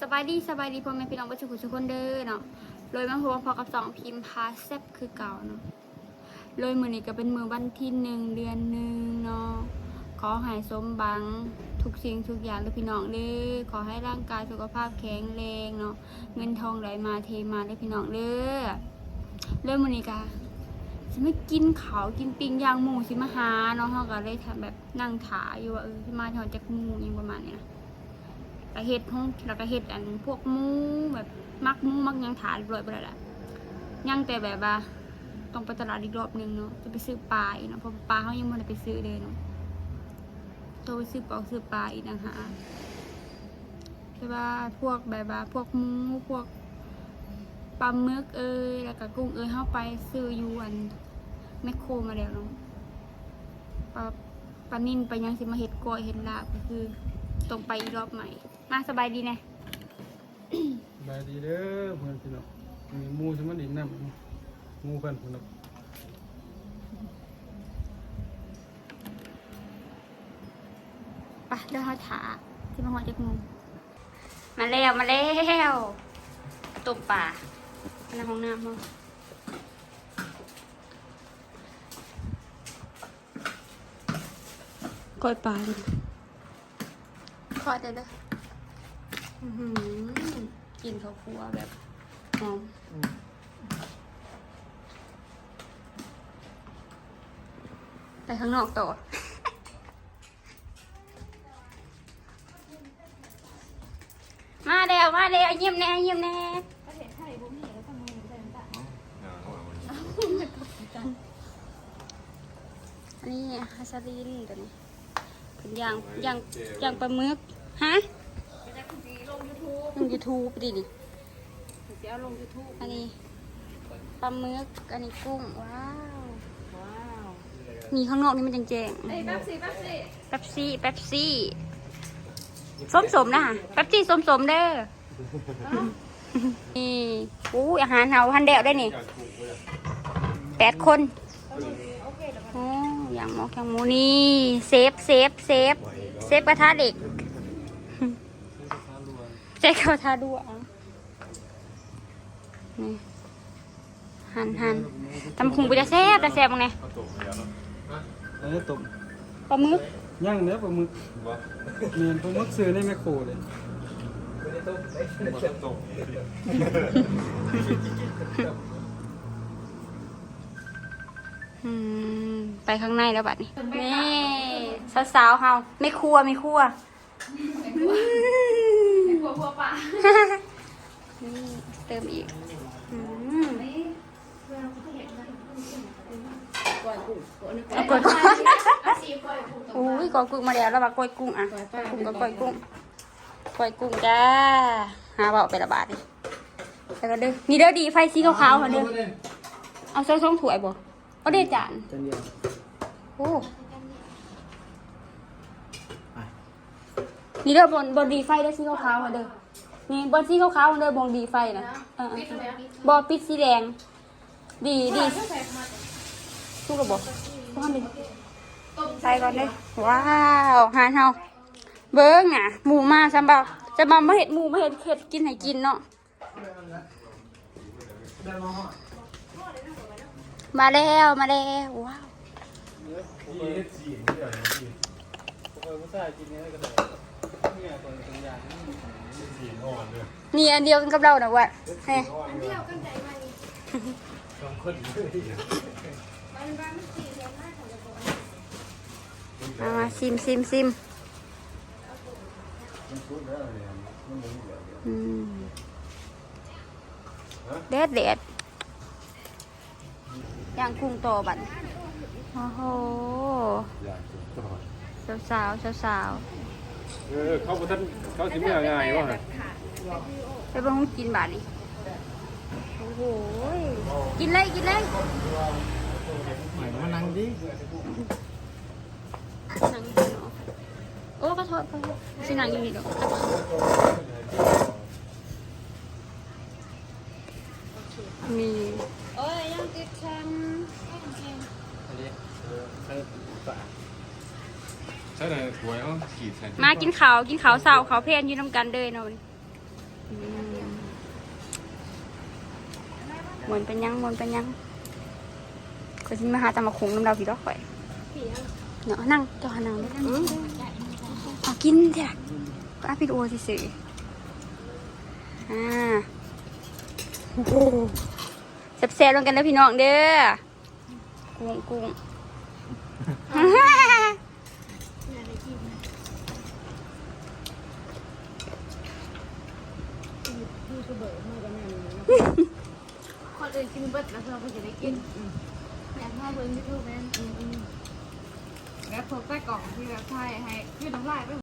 สบายดีสบายดีพ่อแม่พี่น้องประชาชนทุกคนเด้อเนาะเลยมาพบพอกับสองพิมพ์พาแซบคือเก่าเนาะเลยมือนี้ก็เป็นมือวันที่หนึ่งเดือนหนึ่งเนาะขอให้สมบังทุกสิ่งทุกอย่างเลยพี่น้องเด้อขอให้ร่างกายสุขภาพแข็งแรงเนาะเงินทองไหลมาเทมาเลยพี่น้องเด้อเลยมือนี้กะจะไม่กินเขาวกินปิ้งย่างหมูสิมาหาเนาะเขาก็เลยทำแบบนั่งถาอยู่ว่าเออที่มาถอนจากหมูอยังประมาณเนี้ยนะ กระเฮ็ดห้องแล้วก็เฮ็ดอันพวกมูแบบมักมูมักยังถาเรียบร้อยไปแล้วแหละยังแต่แบบว่าต้องไปตลาดอีกรอบหนึงเนาะจะไปซื้อปลาอีกเนาะเพราะปลาเขายังไม่ได้ไปซื้อเลยเนาะต้องไปซื้อปลาซื้อปลาอีกนะฮะใช่ว่าพวกแบบว่าพวกมูพวกปลาหมึกเอ้ยแล้วก็กุ้งเอ้ยเข้าไปซื้ออยู่อันแมคโครมาแล้วเนาะปลาปลานิ่นไปยังสิมาเฮ็ดก้อยเฮ็ดลาบก็คือตรงไปอีกรอบใหม่ มาสบายดีนะบายดีเด้อเพื่อนพี่น้องมีหมูสมันดินน้ำหมูเพื่อนพี่น้องไปเดินหาถาที่มาหัวจากงูมาแล้วมาแล้วตบป่าในห้องน้ำมั้งก้อยปลาดิขอดเด้อเด้อ อื้อหือกินข้าวคั่วแบบหอมไปข้างนอกต่อ มาแล้วมาแล้วยิ้มแน่ยิ้มแน่อันนี้ฮัสลินตัวนี้เป็นย่างย่างย่างปลาหมึกฮะ ลงยูทูบดิดิอันนี้ปลาหมึกอันนี้กุ้ง ว้าวมีข้างนอกนี่มันแจ้งๆเอ้ยแป๊บสิแป๊บสิเป๊ปซี่เป๊ปซี่ส้มสมๆนะฮะเป๊ปซี่ส้มสมๆเด้อนี่อู้อาหารเฮาฮันเดวได้นี่แปดคนโอ้อย่างหมอกอย่างหมูนี่เซฟเซฟเซฟเซฟกระทะเด็ก เซฟกระทะด้วยอะนี่หันหันตำคุงไปจะแซ่บจะแซ่บมั้งไงอันนี้ต้มปลาหมึกย่างเนื้อปลาหมึกเมียนปลาหมึกซื้อในแมคโครเลยอืมไปข้างในแล้วบัดนี้นี่สาวๆเฮาไม่ครัวไม่ครัว หัวหัวปลานี่เติมอีกอืมเอากล้วยกุ้งสีกล้วยผูกตรงอุ้ยกล้วยกุ้งมาแล้วแล้วบักกล้วยกุ้งอะกล้วยกุ้งกับกล้วยกุ้งกล้วยกุ้งจ้าหาเบาไประบาดนี่แล้วก็เด้อนี่เด้อดีไฟสีขาวๆค่ะเด้อเอาซองๆถ้วยบ่เอาเด้อจานจันเดียวโอ้ นี่เด้อบนบนดีไฟได้สีขาวๆมาเด้อนี่บนสีขาวๆมาเด้อบนดีไฟนะเออปิดแล้วบอปิดสีแดง ดีดีทุกระบบพ่อมีใส่ก่อนเลยว้าวหานเฮาเบิ้งอะหมูมาซัมบ่าวจะมาไม่เห็ดหมูไม่เห็ดเห็ดกินให้กินเนาะมาแล้วมาแล้วว้าวเออผู้ชายกิ นเนื้อก็ได้เนี่ยตัวตัวอย่างนี่นี่อันเดียวกันกับเรานะวะเฮ้เที่ยวกันใจมันสองคนเลยมันบ้านมันสีแดงมากของจะบอกเอามาซิมซิมซิมอืมเด็ดเด็ดย่างกุ้งโตบัดโอ้โห สาวสาวสาวสาว เออเขาบ่ทันเขาสิเมื่อง่ายว่าๆไปเบ้องกินบาดนี่โอ้โหยกินเลยกินเลยหมายมานั่งดินั่งกินเนาะโอ้ขอโทษขอโทษสินั่งอยู่นี่ดอกนี่โอ้ยยังติดแชมป์ อันนี้เออ ใช่เลยหวยเขาขีดใส่มากินเขากินเข้าวเศร้ขาเพลนอยู่น้ำกันเด้อเนาะอืมือนเป็นยังเหมือนเป็นยังก็จิมาหาตะมาคุงน้ำดาวพี่ดอกข่อยเนาะนั่งจอหานังอืเอากินเถอะก็อาพิดโอสิสิอ่าโอ้โแซ่บๆลงกันนะพี่น้องเด้อกุ้งกุ้ง ยูทูบเบอร์มากันแน่เลยนะคนอื่นกินเบิดแล้วเราก็จะได้กินอยากมาเบิ่งยูทูบแม่นแล้วพบใต้กล่องที่แบบไทยให้ยืดน้ำลายไป